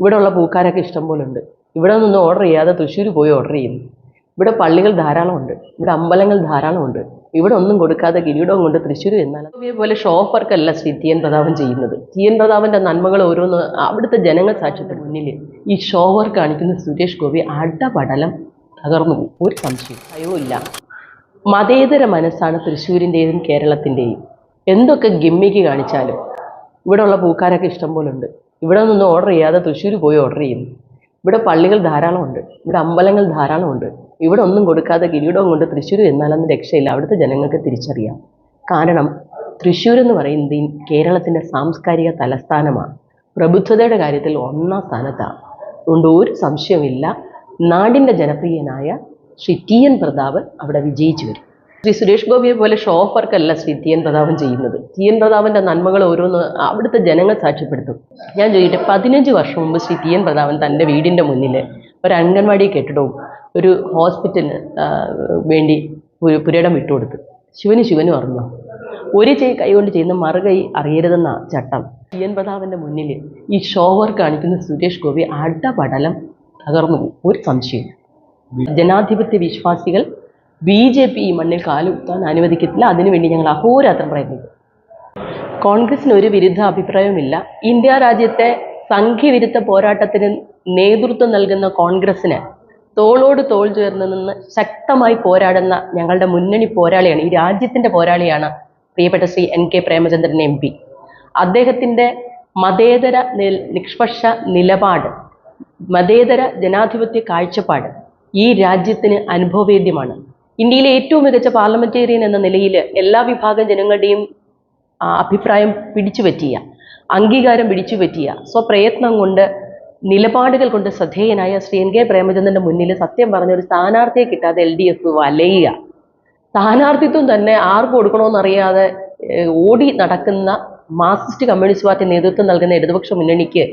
ഇവിടെയുള്ള പൂക്കാരൊക്കെ ഇഷ്ടം പോലെ ഉണ്ട് ഇവിടെ നിന്ന് ഓർഡർ ചെയ്യാതെ തൃശ്ശൂർ പോയി ഓർഡർ ചെയ്യുന്നു ഇവിടെ പള്ളികൾ ധാരാളമുണ്ട്. ഇവിടെ അമ്പലങ്ങൾ ധാരാളമുണ്ട്. ഇവിടെ ഒന്നും കൊടുക്കാതെ കിരീടവും കൊണ്ട് തൃശ്ശൂർ എന്നാൽ പോലെ ഷോഫർക്കല്ല ശ്രീ ടി എൻ പ്രതാപൻ ചെയ്യുന്നത്. ടി എൻ പ്രതാപന്റെ നന്മകൾ ഓരോന്ന് അവിടുത്തെ ജനങ്ങൾ സാക്ഷ്യത്തിന് മുന്നിൽ ഈ ഷോവർ കാണിക്കുന്ന സുരേഷ് ഗോപി അടപടലം തകർന്നു ഒരു സംശയം ഭയവുമില്ല. മതേതര മനസ്സാണ് തൃശ്ശൂരിന്റെയും കേരളത്തിന്റെയും എന്തൊക്കെ ഗിമ്മിക്ക് കാണിച്ചാലും ഇവിടെയുള്ള പൂക്കാരൊക്കെ ഇഷ്ടം പോലെ ഉണ്ട് ഇവിടെ നിന്ന് ഓർഡർ ചെയ്യാതെ തൃശ്ശൂർ പോയി ഓർഡർ ചെയ്യുന്നു. ഇവിടെ പള്ളികൾ ധാരാളമുണ്ട്. ഇവിടെ അമ്പലങ്ങൾ ധാരാളമുണ്ട്. ഇവിടെ ഒന്നും കൊടുക്കാതെ കിരീടവും കൊണ്ട് തൃശ്ശൂർ എന്നാലൊന്നും രക്ഷയില്ല. അവിടുത്തെ ജനങ്ങൾക്ക് തിരിച്ചറിയാം. കാരണം തൃശ്ശൂർ എന്ന് പറയുന്നത് കേരളത്തിന്റെ സാംസ്കാരിക തലസ്ഥാനമാണ്. പ്രബുദ്ധതയുടെ കാര്യത്തിൽ ഒന്നാം സ്ഥാനത്താണ്. അതുകൊണ്ട് ഒരു സംശയമില്ല നാടിന്റെ ജനപ്രിയനായ ശ്രീ ടി എൻ പ്രതാപൻ അവിടെ വിജയിച്ചു വരും. ശ്രീ സുരേഷ് ഗോപിയെ പോലെ ഷോ ഓഫ് വർക്കല്ല ശ്രീ ടി എൻ പ്രതാപൻ ചെയ്യുന്നത്. ടി എൻ പ്രതാപന്റെ നന്മകൾ ഓരോന്ന് അവിടുത്തെ ജനങ്ങൾ സാക്ഷ്യപ്പെടുത്തും. ഞാൻ ചോദിക്കട്ടെ പതിനഞ്ച് വർഷം മുമ്പ് ശ്രീ ടി എൻ പ്രതാപൻ തന്റെ വീടിന്റെ മുന്നിൽ ഒരു അംഗൻവാടി കെട്ടിടവും ഒരു ഹോസ്പിറ്റലിന് വേണ്ടി പുരയിടം വിട്ടുകൊടുത്തു ശിവന് ശിവനും അറിഞ്ഞോ? ഒരു ചെയ് കൈ കൊണ്ട് ചെയ്യുന്ന മറുകൈ അറിയരുതെന്ന ചട്ടം ടി എൻ പ്രതാപന്റെ മുന്നിൽ ഈ ഷോവർ കാണിക്കുന്ന സുരേഷ് ഗോപി അടപടലം തകർന്നു ഒരു സംശയം ജനാധിപത്യ വിശ്വാസികൾ ബി ജെ പി ഈ മണ്ണിൽ കാലുകുത്താൻ അനുവദിക്കത്തില്ല. അതിനുവേണ്ടി ഞങ്ങൾ അഹോരാത്രം പ്രയത്നിക്കും. കോൺഗ്രസിന് ഒരു വിരുദ്ധ അഭിപ്രായവുമില്ല. ഇന്ത്യ രാജ്യത്തെ സംഘ്യവിരുദ്ധ പോരാട്ടത്തിന് നേതൃത്വം നൽകുന്ന കോൺഗ്രസിന് തോളോട് തോൾ ചേർന്ന് നിന്ന് ശക്തമായി പോരാടുന്ന ഞങ്ങളുടെ മുന്നണി പോരാളിയാണ് ഈ രാജ്യത്തിന്റെ പോരാളിയാണ് പ്രിയപ്പെട്ട Shri N K Premachandran M P. അദ്ദേഹത്തിന്റെ മതേതര നിഷ്പക്ഷ നിലപാട് മതേതര ജനാധിപത്യ കാഴ്ചപ്പാട് ഈ രാജ്യത്തിന് അനുഭവവേദ്യമാണ്. ഇന്ത്യയിലെ ഏറ്റവും മികച്ച പാർലമെന്റേറിയൻ എന്ന നിലയിൽ എല്ലാ വിഭാഗം ജനങ്ങളുടെയും അഭിപ്രായം പിടിച്ചു പറ്റിയ അംഗീകാരം പിടിച്ചു പറ്റിയ സ്വപ്രയത്നം കൊണ്ട് നിലപാടുകൾ കൊണ്ട് ശ്രദ്ധേയനായ ശ്രീ എൻ കെ പ്രേമചന്ദ്രന്റെ മുന്നിൽ സത്യം പറഞ്ഞ ഒരു സ്ഥാനാർത്ഥിയെ കിട്ടാതെ എൽ ഡി എഫ് വലയുക. സ്ഥാനാർത്ഥിത്വം തന്നെ ആർക്ക് കൊടുക്കണമെന്നറിയാതെ ഓടി നടക്കുന്ന മാർക്സിസ്റ്റ് കമ്മ്യൂണിസ്റ്റ് പാർട്ടി നേതൃത്വം നൽകുന്ന ഇടതുപക്ഷ മുന്നണിക്ക്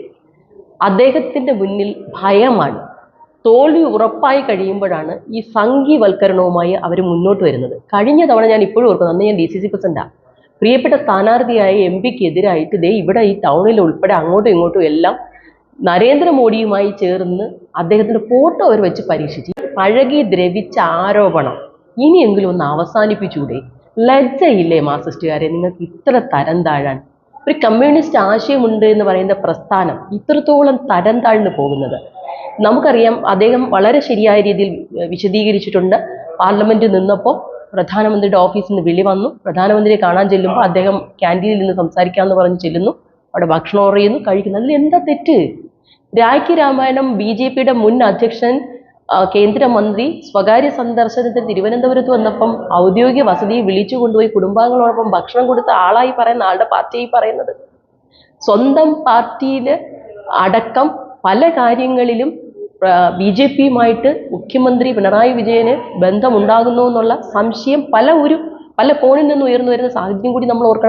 അദ്ദേഹത്തിന്റെ മുന്നിൽ ഭയമാണ്. തോൽവി ഉറപ്പായി കഴിയുമ്പോഴാണ് ഈ സംഘീവൽക്കരണവുമായി അവർ മുന്നോട്ട് വരുന്നത്. കഴിഞ്ഞ തവണ ഞാൻ ഇപ്പോഴും ഓർക്കുന്നു അന്ന് ഞാൻ ഡി സി സി പ്രസിഡന്റാണ് പ്രിയപ്പെട്ട സ്ഥാനാർത്ഥിയായ എം പിക്ക് എതിരായിട്ട് ദേ ഇവിടെ ഈ ടൗണിൽ ഉൾപ്പെടെ അങ്ങോട്ടും ഇങ്ങോട്ടും എല്ലാം നരേന്ദ്രമോദിയുമായി ചേർന്ന് അദ്ദേഹത്തിന്റെ ഫോട്ടോ അവർ വെച്ച് പരീക്ഷിച്ചു. പഴകി ദ്രവിച്ച ആരോപണം ഇനിയെങ്കിലും ഒന്ന് അവസാനിപ്പിച്ചൂടെ? ലജ്ജയില്ലേ മാർസിസ്റ്റുകാരെ നിങ്ങൾക്ക് ഇത്ര തരം താഴാൻ? ഒരു കമ്മ്യൂണിസ്റ്റ് ആശയമുണ്ട് എന്ന് പറയുന്ന പ്രസ്ഥാനം ഇത്രത്തോളം തരം താഴ്ന്നു പോകുന്നത്. നമുക്കറിയാം അദ്ദേഹം വളരെ ശരിയായ രീതിയിൽ വിശദീകരിച്ചിട്ടുണ്ട്. പാർലമെന്റിൽ നിന്നപ്പോൾ പ്രധാനമന്ത്രിയുടെ ഓഫീസിൽ നിന്ന് വിളി വന്നു. പ്രധാനമന്ത്രിയെ കാണാൻ ചെല്ലുമ്പോൾ അദ്ദേഹം ക്യാന്റീനിൽ നിന്ന് സംസാരിക്കാമെന്ന് പറഞ്ഞ് ചെല്ലുന്നു. അവിടെ ഭക്ഷണം ഓർഡർ ചെയ്യുന്നു കഴിക്കുന്നു. അതിൽ എന്താ തെറ്റ്? രാഖി രാമായണം ബി ജെ പിയുടെ മുൻ അധ്യക്ഷൻ കേന്ദ്രമന്ത്രി സ്വകാര്യ സന്ദർശനത്തിന് തിരുവനന്തപുരത്ത് വന്നപ്പം ഔദ്യോഗിക വസതിയെ വിളിച്ചു കൊണ്ടുപോയി കുടുംബാംഗങ്ങളോടൊപ്പം ഭക്ഷണം കൊടുത്ത ആളായി പറയുന്ന ആളുടെ പാർട്ടിയായി പറയുന്നത്. സ്വന്തം പാർട്ടിയിൽ അടക്കം പല കാര്യങ്ങളിലും ബി ജെ പിയുമായിട്ട് മുഖ്യമന്ത്രി പിണറായി വിജയന് ബന്ധമുണ്ടാകുന്നു എന്നുള്ള സംശയം പല ഒരു പല കോണിൽ നിന്ന് ഉയർന്നു വരുന്ന സാഹചര്യം കൂടി നമ്മൾ ഓർക്കണം.